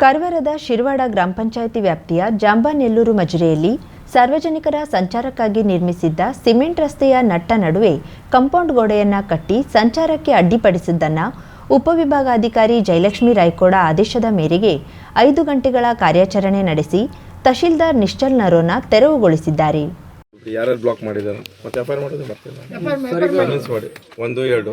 ಕಾರವಾರದ ಶಿರವಾಡ ಗ್ರಾಮ ಪಂಚಾಯಿತಿ ವ್ಯಾಪ್ತಿಯ ಜಾಂಬಾನೆಲ್ಲೂರು ಮಜರೆಯಲ್ಲಿ ಸಾರ್ವಜನಿಕರ ಸಂಚಾರಕ್ಕಾಗಿ ನಿರ್ಮಿಸಿದ್ದ ಸಿಮೆಂಟ್ ರಸ್ತೆಯ ನಟ್ಟ ನಡುವೆ ಕಾಂಪೌಂಡ್ ಗೋಡೆಯನ್ನ ಕಟ್ಟಿ ಸಂಚಾರಕ್ಕೆ ಅಡ್ಡಿಪಡಿಸಿದ್ದನ್ನ ಉಪವಿಭಾಗಾಧಿಕಾರಿ ಜಯಲಕ್ಷ್ಮಿ ರಾಯ್ಕೋಡ ಆದೇಶದ ಮೇರೆಗೆ ಐದು ಗಂಟೆಗಳ ಕಾರ್ಯಾಚರಣೆ ನಡೆಸಿ ತಹಶೀಲ್ದಾರ್ ನಿಶ್ಚಲ್ ನರೋನ ತೆರವುಗೊಳಿಸಿದ್ದಾರೆ. ಯಾರ್ಯಾರು ಬ್ಲಾಕ್ ಮಾಡಿದಾರೆ ಮತ್ತೆ ಎಫ್ ಐ ಆರ್ ಮಾಡೋದು ಬರ್ತಿಲ್ಲ. ಕನ್ವಿನ್ಸ್ ಮಾಡಿ ಒಂದು ಎರಡು.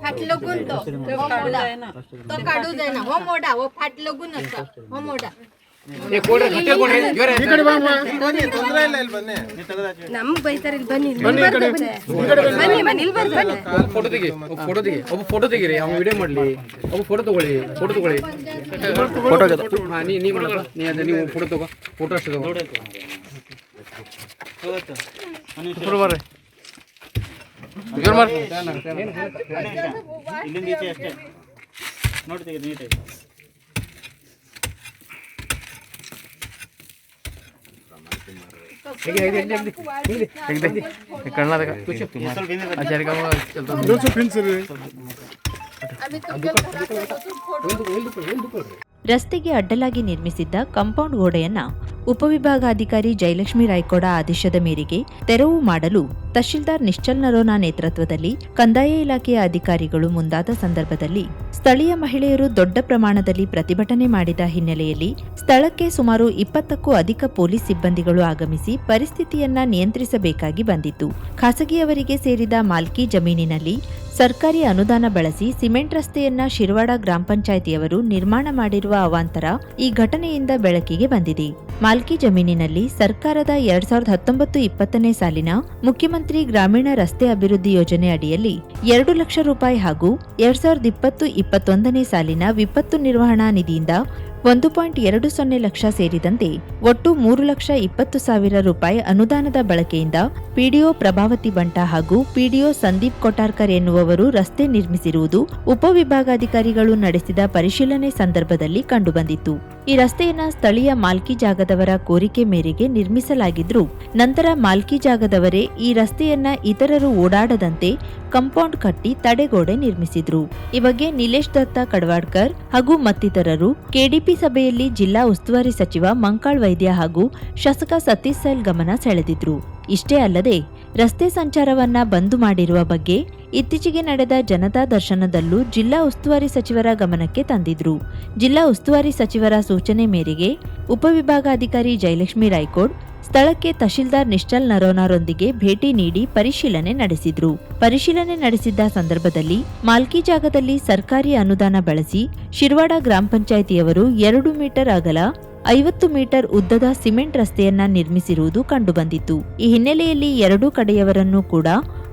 फाटलो गुंते फाटलो गुंतो हो मोडा तो काढू जायना हो मोडा हो फाटलो गुण आसा हो मोडा ನಮ್ಗ್ ಬೈತಾರೆ ಇಲ್ಲಿ ಬನ್ನಿ ಇಲ್ಲಿ ಬನ್ನಿ ಬನ್ನಿ ಇಲ್ಲಿ ಬರ್ರಿ ಬನ್ನಿ ಫೋಟೋ ತೆಗಿ ಒಬ್ಬ ಫೋಟೋ ತೆಗಿ ಒಬ್ಬ ಫೋಟೋ ತೆಗಿರಿ ಅವ್ನು ವಿಡಿಯೋ ಮಾಡಲಿ ಒಬ್ಬ ಫೋಟೋ ತಗೊಳ್ಳಿ ಫೋಟೋ ತಗೊಳ್ಳಿ ಫೋಟೋ ಹಾಂ ನೀ ನೀ ಮಾಡಪ್ಪ ನೀ ಅದೇ ನೀವು ಫೋಟೋ ತಗೋ ಫೋಟೋ ಅಷ್ಟು ತಗೋ ಫೋಟೋ ಬರ್ರಿ ಕಾಮ ಚಲ್ತಾ ರಸ್ತೆಗೆ ಅಡ್ಡಲಾಗಿ ನಿರ್ಮಿಸಿದ್ದ ಕಾಂಪೌಂಡ್ ಗೋಡೆಯನ್ನ ಉಪವಿಭಾಗಾಧಿಕಾರಿ ಜಯಲಕ್ಷ್ಮಿ ರಾಯ್ಕೋಡ ಆದೇಶದ ಮೇರೆಗೆ ತೆರವು ಮಾಡಲು ತಹಶೀಲ್ದಾರ್ ನಿಶ್ಚಲ್ ನರೋನಾ ನೇತೃತ್ವದಲ್ಲಿ ಕಂದಾಯ ಇಲಾಖೆಯ ಅಧಿಕಾರಿಗಳು ಮುಂದಾದ ಸಂದರ್ಭದಲ್ಲಿ ಸ್ಥಳೀಯ ಮಹಿಳೆಯರು ದೊಡ್ಡ ಪ್ರಮಾಣದಲ್ಲಿ ಪ್ರತಿಭಟನೆ ಮಾಡಿದ ಹಿನ್ನೆಲೆಯಲ್ಲಿ ಸ್ಥಳಕ್ಕೆ ಸುಮಾರು ಇಪ್ಪತ್ತಕ್ಕೂ ಅಧಿಕ ಪೊಲೀಸ್ ಸಿಬ್ಬಂದಿಗಳು ಆಗಮಿಸಿ ಪರಿಸ್ಥಿತಿಯನ್ನ ನಿಯಂತ್ರಿಸಬೇಕಾಗಿ ಬಂದಿತ್ತು. ಖಾಸಗಿಯವರಿಗೆ ಸೇರಿದ ಮಾಲ್ಕಿ ಜಮೀನಿನಲ್ಲಿ ಸರ್ಕಾರಿ ಅನುದಾನ ಬಳಸಿ ಸಿಮೆಂಟ್ ರಸ್ತೆಯನ್ನ ಶಿರವಾಡ ಗ್ರಾಮ ಪಂಚಾಯಿತಿಯವರು ನಿರ್ಮಾಣ ಮಾಡಿರುವ ಅವಾಂತರ ಈ ಘಟನೆಯಿಂದ ಬೆಳಕಿಗೆ ಬಂದಿದೆ. ಮಾಲ್ಕಿ ಜಮೀನಿನಲ್ಲಿ ಸರ್ಕಾರದ ಎರಡ್ ಸಾವಿರದ ಹತ್ತೊಂಬತ್ತು ಇಪ್ಪತ್ತನೇ ಸಾಲಿನ ಮುಖ್ಯಮಂತ್ರಿ ಗ್ರಾಮೀಣ ರಸ್ತೆ ಅಭಿವೃದ್ಧಿ ಯೋಜನೆ ಅಡಿಯಲ್ಲಿ ಎರಡು ಲಕ್ಷ ರೂಪಾಯಿ ಹಾಗೂ ಎರಡ್ ಸಾವಿರದ ಇಪ್ಪತ್ತು ಇಪ್ಪತ್ತೊಂದನೇ ಸಾಲಿನ ವಿಪತ್ತು ನಿರ್ವಹಣಾ ನಿಧಿಯಿಂದ ಒಂದು ಪಾಯಿಂಟ್ ಎರಡು ಸೊನ್ನೆ ಲಕ್ಷ ಸೇರಿದಂತೆ ಒಟ್ಟು ಮೂರು ಲಕ್ಷ ಇಪ್ಪತ್ತು ಸಾವಿರ ರೂಪಾಯಿ ಅನುದಾನದ ಬಳಕೆಯಿಂದ ಪಿಡಿಒ ಪ್ರಭಾವತಿ ಬಂಟ ಹಾಗೂ ಪಿಡಿಒ ಸಂದೀಪ್ ಕೊಟಾರ್ಕರ್ ಎನ್ನುವವರು ರಸ್ತೆ ನಿರ್ಮಿಸಿರುವುದು ಉಪವಿಭಾಗಾಧಿಕಾರಿಗಳು ನಡೆಸಿದ ಪರಿಶೀಲನೆ ಸಂದರ್ಭದಲ್ಲಿ ಕಂಡುಬಂದಿತ್ತು. ಈ ರಸ್ತೆಯನ್ನ ಸ್ಥಳೀಯ ಮಾಲ್ಕಿ ಜಾಗದವರ ಕೋರಿಕೆ ಮೇರೆಗೆ ನಿರ್ಮಿಸಲಾಗಿದ್ರು. ನಂತರ ಮಾಲ್ಕಿ ಜಾಗದವರೇ ಈ ರಸ್ತೆಯನ್ನ ಇತರರು ಓಡಾಡದಂತೆ ಕಾಂಪೌಂಡ್ ಕಟ್ಟಿ ತಡೆಗೋಡೆ ನಿರ್ಮಿಸಿದ್ರು. ಈ ಬಗ್ಗೆ ನಿಲೇಶ್ ದತ್ತ ಕಡವಾಡ್ಕರ್ ಹಾಗೂ ಮತ್ತಿತರರು ಕೆಡಿಪಿ ಸಭೆಯಲ್ಲಿ ಜಿಲ್ಲಾ ಉಸ್ತುವಾರಿ ಸಚಿವ ಮಂಕಾಳ್ ವೈದ್ಯ ಹಾಗೂ ಶಾಸಕ ಸತೀಶ್ ಸೈಲ್ ಗಮನ ಸೆಳೆದಿದ್ರು. ಇಷ್ಟೇ ಅಲ್ಲದೆ ರಸ್ತೆ ಸಂಚಾರವನ್ನ ಬಂದು ಮಾಡಿರುವ ಬಗ್ಗೆ ಇತ್ತೀಚೆಗೆ ನಡೆದ ಜನತಾ ದರ್ಶನದಲ್ಲೂ ಜಿಲ್ಲಾ ಉಸ್ತುವಾರಿ ಸಚಿವರ ಗಮನಕ್ಕೆ ತಂದಿದ್ರು. ಜಿಲ್ಲಾ ಉಸ್ತುವಾರಿ ಸಚಿವರ ಸೂಚನೆ ಮೇರೆಗೆ ಉಪವಿಭಾಗಾಧಿಕಾರಿ ಜಯಲಕ್ಷ್ಮಿ ರಾಯ್ಕೋಡ್ ಸ್ಥಳಕ್ಕೆ ತಹಶೀಲ್ದಾರ್ ನಿಶ್ಚಲ್ ನರೋನಾರೊಂದಿಗೆ ಭೇಟಿ ನೀಡಿ ಪರಿಶೀಲನೆ ನಡೆಸಿದ್ರು. ಪರಿಶೀಲನೆ ನಡೆಸಿದ್ದ ಸಂದರ್ಭದಲ್ಲಿ ಮಾಲ್ಕಿ ಜಾಗದಲ್ಲಿ ಸರ್ಕಾರಿ ಅನುದಾನ ಬಳಸಿ ಶಿರ್ವಾಡ ಗ್ರಾಮ ಪಂಚಾಯಿತಿಯವರು ಎರಡು ಮೀಟರ್ ಅಗಲ ಐವತ್ತು ಮೀಟರ್ ಉದ್ದದ ಸಿಮೆಂಟ್ ರಸ್ತೆಯನ್ನ ನಿರ್ಮಿಸಿರುವುದು ಕಂಡುಬಂದಿತ್ತು. ಈ ಹಿನ್ನೆಲೆಯಲ್ಲಿ ಎರಡೂ ಕಡೆಯವರನ್ನು ಕೂಡ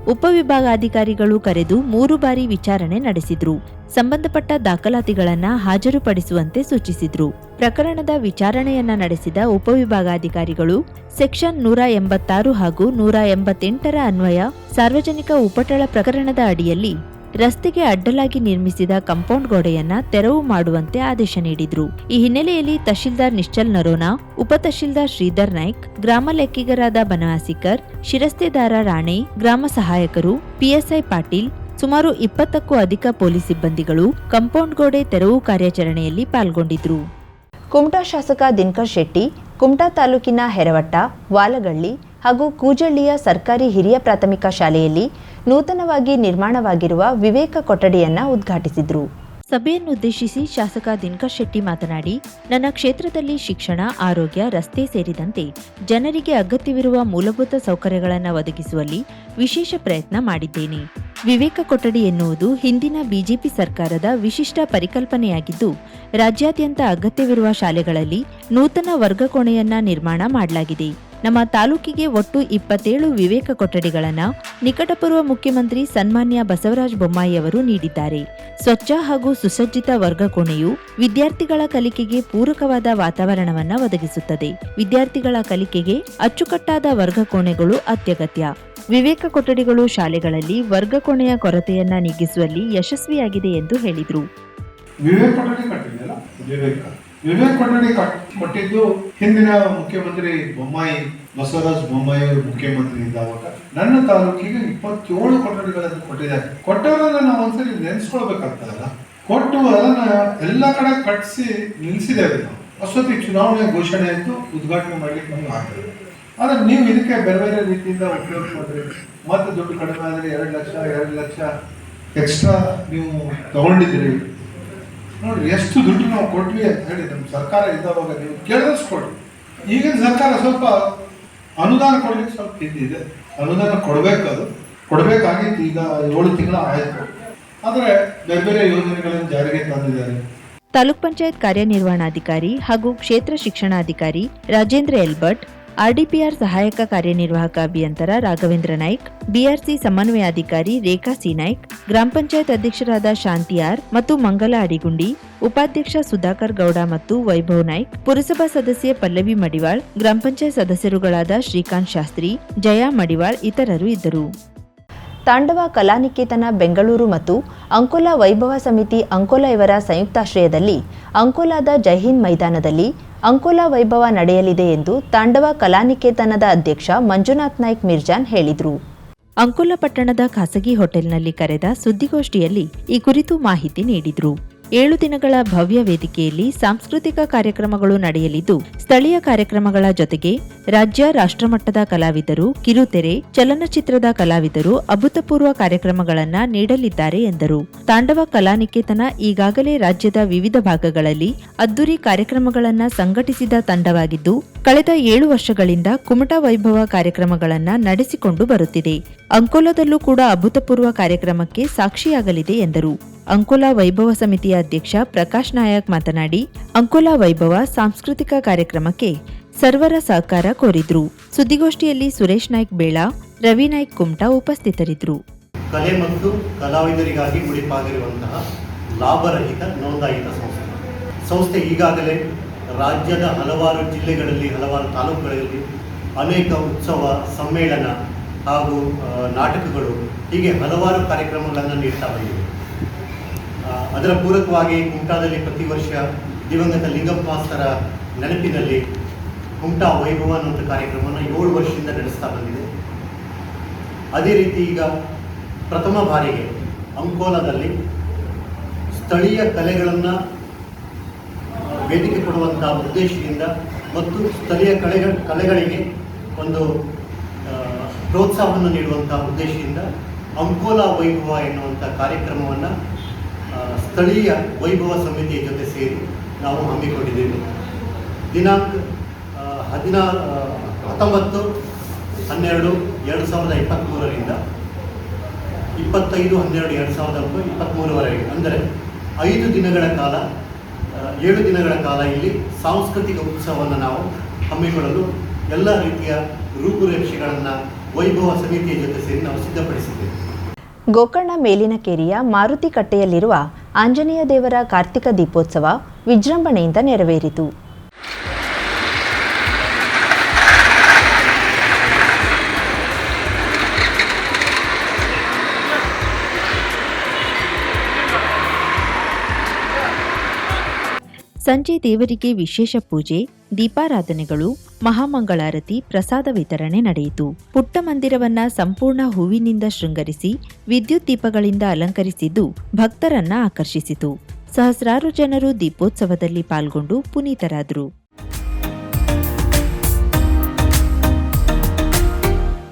ಉಪವಿಭಾಗಾಧಿಕಾರಿಗಳು ಕರೆದು ಮೂರು ಬಾರಿ ವಿಚಾರಣೆ ನಡೆಸಿದ್ರು. ಸಂಬಂಧಪಟ್ಟ ದಾಖಲಾತಿಗಳನ್ನ ಹಾಜರುಪಡಿಸುವಂತೆ ಸೂಚಿಸಿದ್ರು. ಪ್ರಕರಣದ ವಿಚಾರಣೆಯನ್ನ ನಡೆಸಿದ ಉಪವಿಭಾಗಾಧಿಕಾರಿಗಳು ಸೆಕ್ಷನ್ ನೂರ ಎಂಬತ್ತಾರು ಹಾಗೂ ನೂರ ಎಂಬತ್ತೆಂಟರ ಅನ್ವಯ ಸಾರ್ವಜನಿಕ ಉಪಟಳ ಪ್ರಕರಣದ ಅಡಿಯಲ್ಲಿ ರಸ್ತೆಗೆ ಅಡ್ಡಲಾಗಿ ನಿರ್ಮಿಸಿದ ಕಾಂಪೌಂಡ್ ಗೋಡೆಯನ್ನ ತೆರವು ಮಾಡುವಂತೆ ಆದೇಶ ನೀಡಿದ್ರು. ಈ ಹಿನ್ನೆಲೆಯಲ್ಲಿ ತಹಶೀಲ್ದಾರ್ ನಿಶ್ಚಲ್ ನರೋನಾ, ಉಪ ತಹಶೀಲ್ದಾರ್ ಶ್ರೀಧರ್ ನಾಯ್ಕ್, ಗ್ರಾಮ ಲೆಕ್ಕಿಗರಾದ ಬನವಾಸಿಕರ್, ಶಿರಸ್ತೆದಾರ ರಾಣೆ, ಗ್ರಾಮ ಸಹಾಯಕರು, ಪಿಎಸ್ಐ ಪಾಟೀಲ್, ಸುಮಾರು ಇಪ್ಪತ್ತಕ್ಕೂ ಅಧಿಕ ಪೊಲೀಸ್ ಸಿಬ್ಬಂದಿಗಳು ಕಾಂಪೌಂಡ್ ಗೋಡೆ ತೆರವು ಕಾರ್ಯಾಚರಣೆಯಲ್ಲಿ ಪಾಲ್ಗೊಂಡಿದ್ರು. ಕುಮಟಾ ಶಾಸಕ ದಿನಕರ್ ಶೆಟ್ಟಿ, ಕುಮಟಾ ತಾಲೂಕಿನ ಹೆರವಟ್ಟ, ವಾಲಗಳ್ಳಿ ಹಾಗೂ ಕೂಜಳ್ಳಿಯ ಸರ್ಕಾರಿ ಹಿರಿಯ ಪ್ರಾಥಮಿಕ ಶಾಲೆಯಲ್ಲಿ ನೂತನವಾಗಿ ನಿರ್ಮಾಣವಾಗಿರುವ ವಿವೇಕ ಕೊಠಡಿಯನ್ನ ಉದ್ಘಾಟಿಸಿದರು. ಸಭೆಯನ್ನುದ್ದೇಶಿಸಿ ಶಾಸಕ ದಿನಕರ್ ಶೆಟ್ಟಿ ಮಾತನಾಡಿ, ನನ್ನ ಕ್ಷೇತ್ರದಲ್ಲಿ ಶಿಕ್ಷಣ, ಆರೋಗ್ಯ, ರಸ್ತೆ ಸೇರಿದಂತೆ ಜನರಿಗೆ ಅಗತ್ಯವಿರುವ ಮೂಲಭೂತ ಸೌಕರ್ಯಗಳನ್ನು ಒದಗಿಸುವಲ್ಲಿ ವಿಶೇಷ ಪ್ರಯತ್ನ ಮಾಡಿದ್ದೇನೆ. ವಿವೇಕ ಕೊಠಡಿ ಎನ್ನುವುದು ಹಿಂದಿನ ಬಿಜೆಪಿ ಸರ್ಕಾರದ ವಿಶಿಷ್ಟ ಪರಿಕಲ್ಪನೆಯಾಗಿದ್ದು, ರಾಜ್ಯಾದ್ಯಂತ ಅಗತ್ಯವಿರುವ ಶಾಲೆಗಳಲ್ಲಿ ನೂತನ ವರ್ಗಕೋಣೆಯನ್ನ ನಿರ್ಮಾಣ ಮಾಡಲಾಗಿದೆ. ನಮ್ಮ ತಾಲೂಕಿಗೆ ಒಟ್ಟು ಇಪ್ಪತ್ತೇಳು ವಿವೇಕ ಕೊಠಡಿಗಳನ್ನು ನಿಕಟಪೂರ್ವ ಮುಖ್ಯಮಂತ್ರಿ ಸನ್ಮಾನ್ಯ ಬಸವರಾಜ ಬೊಮ್ಮಾಯಿ ಅವರು ನೀಡಿದ್ದಾರೆ. ಸ್ವಚ್ಛ ಹಾಗೂ ಸುಸಜ್ಜಿತ ವರ್ಗ ಕೋಣೆಯು ವಿದ್ಯಾರ್ಥಿಗಳ ಕಲಿಕೆಗೆ ಪೂರಕವಾದ ವಾತಾವರಣವನ್ನು ಒದಗಿಸುತ್ತದೆ. ವಿದ್ಯಾರ್ಥಿಗಳ ಕಲಿಕೆಗೆ ಅಚ್ಚುಕಟ್ಟಾದ ವರ್ಗ ಕೋಣೆಗಳು ಅತ್ಯಗತ್ಯ. ವಿವೇಕ ಕೊಠಡಿಗಳು ಶಾಲೆಗಳಲ್ಲಿ ವರ್ಗ ಕೋಣೆಯ ಕೊರತೆಯನ್ನ ನೀಗಿಸುವಲ್ಲಿ ಯಶಸ್ವಿಯಾಗಿದೆ ಎಂದು ಹೇಳಿದರು. ವಿವೇಕ್ ಕೊಠಡಿ ಕೊಟ್ಟಿದ್ದು ಹಿಂದಿನ ಮುಖ್ಯಮಂತ್ರಿ ಬೊಮ್ಮಾಯಿ, ಬಸವರಾಜ ಬೊಮ್ಮಾಯಿ ಅವರು ಮುಖ್ಯಮಂತ್ರಿ ಇದ್ದಾವಾಗ ನನ್ನ ತಾಲೂಕಿಗೆ ಇಪ್ಪತ್ತೇಳು ಕೊಠಡಿಗಳನ್ನು ಕೊಟ್ಟಿದ್ದಾರೆ ಕೊಟ್ಟವರನ್ನ ನಾವು ಒಂದ್ಸರಿ ನೆನೆಸ್ಕೊಳ್ಬೇಕಾಗ್ತದಲ್ಲ? ಕೊಟ್ಟು ಅದನ್ನ ಎಲ್ಲ ಕಡೆ ಕಟ್ಟಿಸಿ ನಿಲ್ಲಿಸಿದ್ದೇವೆ ನಾವು. ಅಷ್ಟೊತ್ತಿ ಚುನಾವಣೆ ಘೋಷಣೆ ಆಯ್ತು, ಉದ್ಘಾಟನೆ ಮಾಡ್ಲಿಕ್ಕೆ ನಮ್ಗೆ ಆಗ್ತದೆ ಆದರೆ ನೀವು ಇದಕ್ಕೆ ಬೇರೆ ಬೇರೆ ರೀತಿಯಿಂದ ಉಪಯೋಗಿಸಿದ್ರೆ ಮತ್ತೆ ದುಡ್ಡು ಕಡಿಮೆ ಆದರೆ ಎರಡು ಲಕ್ಷ ಎರಡು ಲಕ್ಷ ಎಕ್ಸ್ಟ್ರಾ ನೀವು ತಗೊಂಡಿದ್ದೀರಿ. ನೋಡ್ರಿ, ಎಷ್ಟು ದುಡ್ಡು ನಾವು ಕೊಟ್ವಿ ಹೇಳಿ ನಮ್ಮ ಸರ್ಕಾರ ಇದ್ದಾವಾಗ ನೀವು ಕೇಳಿದಷ್ಟು ಈಗಿನ ಸರ್ಕಾರ ಸ್ವಲ್ಪ ಅನುದಾನ ಕೊಡ್ಲಿಕ್ಕೆ ಸ್ವಲ್ಪ ಇದ್ದಿದೆ ಅನುದಾನ ಕೊಡಬೇಕದು ಕೊಡಬೇಕಾಗಿತ್ತು ಈಗ ಏಳು ತಿಂಗಳ ಆಯ್ತು. ಆದರೆ ಬೇರೆ ಬೇರೆ ಯೋಜನೆಗಳನ್ನು ಜಾರಿಗೆ ತಂದಿದ್ದಾರೆ. ತಾಲೂಕ್ ಪಂಚಾಯತ್ ಕಾರ್ಯನಿರ್ವಹಣಾಧಿಕಾರಿ ಹಾಗೂ ಕ್ಷೇತ್ರ ಶಿಕ್ಷಣಾಧಿಕಾರಿ ರಾಜೇಂದ್ರ ಎಲ್ಭಟ್ ಆರ್ಡಿಪಿಆರ್ ಸಹಾಯಕ ಕಾರ್ಯನಿರ್ವಾಹಕ ಅಭಿಯಂತರ ರಾಘವೇಂದ್ರ ನಾಯ್ಕ್, ಬಿಆರ್ಸಿ ಸಮನ್ವಯಾಧಿಕಾರಿ ರೇಖಾ ಸಿ ನಾಯ್ಕ್, ಗ್ರಾಮ ಪಂಚಾಯತ್ ಅಧ್ಯಕ್ಷರಾದ ಶಾಂತಿ ಆರ್ ಮತ್ತು ಮಂಗಲ ಅಡಿಗುಂಡಿ, ಉಪಾಧ್ಯಕ್ಷ ಸುಧಾಕರ್ ಗೌಡ ಮತ್ತು ವೈಭವ್ ನಾಯ್ಕ್, ಪುರಸಭಾ ಸದಸ್ಯೆ ಪಲ್ಲವಿ ಮಡಿವಾಳ್, ಗ್ರಾಮ ಪಂಚಾಯತ್ ಸದಸ್ಯರುಗಳಾದ ಶ್ರೀಕಾಂತ್ ಶಾಸ್ತ್ರಿ, ಜಯಾ ಮಡಿವಾಳ್ ಇತರರು ಇದ್ದರು. ತಾಂಡವ ಕಲಾನಿಕೇತನ ಬೆಂಗಳೂರು ಮತ್ತು ಅಂಕೋಲಾ ವೈಭವ ಸಮಿತಿ ಅಂಕೋಲಾ ಇವರ ಸಂಯುಕ್ತಾಶ್ರಯದಲ್ಲಿ ಅಂಕೋಲಾದ ಜೈಹಿಂದ್ ಮೈದಾನದಲ್ಲಿ ಅಂಕೋಲಾ ವೈಭವ ನಡೆಯಲಿದೆ ಎಂದು ತಾಂಡವ ಕಲಾನಿಕೇತನದ ಅಧ್ಯಕ್ಷ ಮಂಜುನಾಥ್ ನಾಯ್ಕ್ ಮಿರ್ಜಾನ್ ಹೇಳಿದರು. ಅಂಕೋಲಾ ಪಟ್ಟಣದ ಖಾಸಗಿ ಹೋಟೆಲ್ನಲ್ಲಿ ಕರೆದ ಸುದ್ದಿಗೋಷ್ಠಿಯಲ್ಲಿ ಈ ಕುರಿತು ಮಾಹಿತಿ ನೀಡಿದರು. ಏಳು ದಿನಗಳ ಭವ್ಯ ವೇದಿಕೆಯಲ್ಲಿ ಸಾಂಸ್ಕೃತಿಕ ಕಾರ್ಯಕ್ರಮಗಳು ನಡೆಯಲಿದ್ದು, ಸ್ಥಳೀಯ ಕಾರ್ಯಕ್ರಮಗಳ ಜೊತೆಗೆ ರಾಜ್ಯ ರಾಷ್ಟ್ರಮಟ್ಟದ ಕಲಾವಿದರು, ಕಿರುತೆರೆ, ಚಲನಚಿತ್ರದ ಕಲಾವಿದರು ಅಭೂತಪೂರ್ವ ಕಾರ್ಯಕ್ರಮಗಳನ್ನು ನೀಡಲಿದ್ದಾರೆ ಎಂದರು. ತಾಂಡವ ಕಲಾನಿಕೇತನ ಈಗಾಗಲೇ ರಾಜ್ಯದ ವಿವಿಧ ಭಾಗಗಳಲ್ಲಿ ಅದ್ದೂರಿ ಕಾರ್ಯಕ್ರಮಗಳನ್ನು ಸಂಘಟಿಸಿದ ತಂಡವಾಗಿದ್ದು, ಕಳೆದ ಏಳು ವರ್ಷಗಳಿಂದ ಕುಮಟಾ ವೈಭವ ಕಾರ್ಯಕ್ರಮಗಳನ್ನು ನಡೆಸಿಕೊಂಡು ಬರುತ್ತಿದೆ. ಅಂಕೋಲದಲ್ಲೂ ಕೂಡ ಅಭೂತಪೂರ್ವ ಕಾರ್ಯಕ್ರಮಕ್ಕೆ ಸಾಕ್ಷಿಯಾಗಲಿದೆ ಎಂದರು. ಅಂಕೋಲಾ ವೈಭವ ಸಮಿತಿಯ ಅಧ್ಯಕ್ಷ ಪ್ರಕಾಶ್ ನಾಯಕ್ ಮಾತನಾಡಿ, ಅಂಕೋಲಾ ವೈಭವ ಸಾಂಸ್ಕೃತಿಕ ಕಾರ್ಯಕ್ರಮಕ್ಕೆ ಸರ್ವರ ಸಹಕಾರ ಕೋರಿದ್ರು. ಸುದ್ದಿಗೋಷ್ಠಿಯಲ್ಲಿ ಸುರೇಶ್ ನಾಯ್ಕ್ ಬೇಳ, ರವಿ ನಾಯ್ಕ್ ಕುಮಟಾ ಉಪಸ್ಥಿತರಿದ್ದರು. ಕಲೆ ಮತ್ತು ಕಲಾವಿದರಿಗಾಗಿ ಮುಡಿಪಾಗಿರುವಂತಹ ಲಾಭರಹಿತ, ನೋಂದಾಯಿತ ಸಂಸ್ಥೆ. ಸಂಸ್ಥೆ ಈಗಾಗಲೇ ರಾಜ್ಯದ ಹಲವಾರು ಜಿಲ್ಲೆಗಳಲ್ಲಿ, ಹಲವಾರು ತಾಲೂಕುಗಳಲ್ಲಿ ಅನೇಕ ಉತ್ಸವ, ಸಮ್ಮೇಳನ ಹಾಗೂ ನಾಟಕಗಳು ಹೀಗೆ ಹಲವಾರು ಕಾರ್ಯಕ್ರಮಗಳನ್ನು ನೀಡ್ತಾ ಬಂದಿದೆ ಅದರ ಪೂರಕವಾಗಿ ಕುಮಟಾದಲ್ಲಿ ಪ್ರತಿ ವರ್ಷ ದಿವಂಗತ ಲಿಂಗಪ್ಪಾಸ್ತರ ನೆನಪಿನಲ್ಲಿ ಕುಮಟಾ ವೈಭವ ಅನ್ನುವಂಥ ಕಾರ್ಯಕ್ರಮವನ್ನು ಏಳು ವರ್ಷದಿಂದ ನಡೆಸ್ತಾ ಬಂದಿದೆ. ಅದೇ ರೀತಿ ಈಗ ಪ್ರಥಮ ಬಾರಿಗೆ ಅಂಕೋಲಾದಲ್ಲಿ ಸ್ಥಳೀಯ ಕಲೆಗಳನ್ನು ವೇದಿಕೆ ಕೊಡುವಂಥ ಉದ್ದೇಶದಿಂದ ಮತ್ತು ಸ್ಥಳೀಯ ಕಲೆಗಳ ಕಲೆಗಳಿಗೆ ಒಂದು ಪ್ರೋತ್ಸಾಹವನ್ನು ನೀಡುವಂಥ ಉದ್ದೇಶದಿಂದ ಅಂಕೋಲಾ ವೈಭವ ಎನ್ನುವಂಥ ಕಾರ್ಯಕ್ರಮವನ್ನು ಸ್ಥಳೀಯ ವೈಭವ ಸಮಿತಿಯ ಜೊತೆ ಸೇರಿ ನಾವು ಹಮ್ಮಿಕೊಂಡಿದ್ದೇವೆ. ದಿನಾಂಕ ಹದಿನಾ ಹತ್ತೊಂಬತ್ತು, ಹನ್ನೆರಡು, ಎರಡು ಸಾವಿರದ ಇಪ್ಪತ್ತ್ಮೂರರಿಂದ ಇಪ್ಪತ್ತೈದು, ಹನ್ನೆರಡು, ಎರಡು ಸಾವಿರದ ಇಪ್ಪತ್ತ್ಮೂರವರೆಗೆ ಅಂದರೆ ಐದು ದಿನಗಳ ಕಾಲ ಏಳು ದಿನಗಳ ಕಾಲ ಇಲ್ಲಿ ಸಾಂಸ್ಕೃತಿಕ ಉತ್ಸವವನ್ನು ನಾವು ಹಮ್ಮಿಕೊಳ್ಳಲು ಎಲ್ಲ ರೀತಿಯ ರೂಪುರೇಷೆಗಳನ್ನು ವೈಭವ ಸಮಿತಿಯ ಜೊತೆ ಸೇರಿ ನಾವು ಸಿದ್ಧಪಡಿಸಿದ್ದೇವೆ. ಗೋಕರ್ಣ ಮೇಲಿನ ಕೇರಿಯ ಮಾರುತಿ ಕಟ್ಟೆಯಲ್ಲಿರುವ ಆಂಜನೇಯ ದೇವರ ಕಾರ್ತಿಕ ದೀಪೋತ್ಸವ ವಿಜೃಂಭಣೆಯಿಂದ ನೆರವೇರಿತು. ಸಂಜೆ ದೇವರಿಗೆ ವಿಶೇಷ ಪೂಜೆ, ದೀಪಾರಾಧನೆಗಳು, ಮಹಾಮಂಗಳಾರತಿ, ಪ್ರಸಾದ ವಿತರಣೆ ನಡೆಯಿತು. ಪುಟ್ಟ ಮಂದಿರವನ್ನ ಸಂಪೂರ್ಣ ಹೂವಿನಿಂದ ಶೃಂಗರಿಸಿ, ವಿದ್ಯುತ್ ದೀಪಗಳಿಂದ ಅಲಂಕರಿಸಿದ್ದು ಭಕ್ತರನ್ನ ಆಕರ್ಷಿಸಿತು. ಸಹಸ್ರಾರು ಜನರು ದೀಪೋತ್ಸವದಲ್ಲಿ ಪಾಲ್ಗೊಂಡು ಪುನೀತರಾದರು.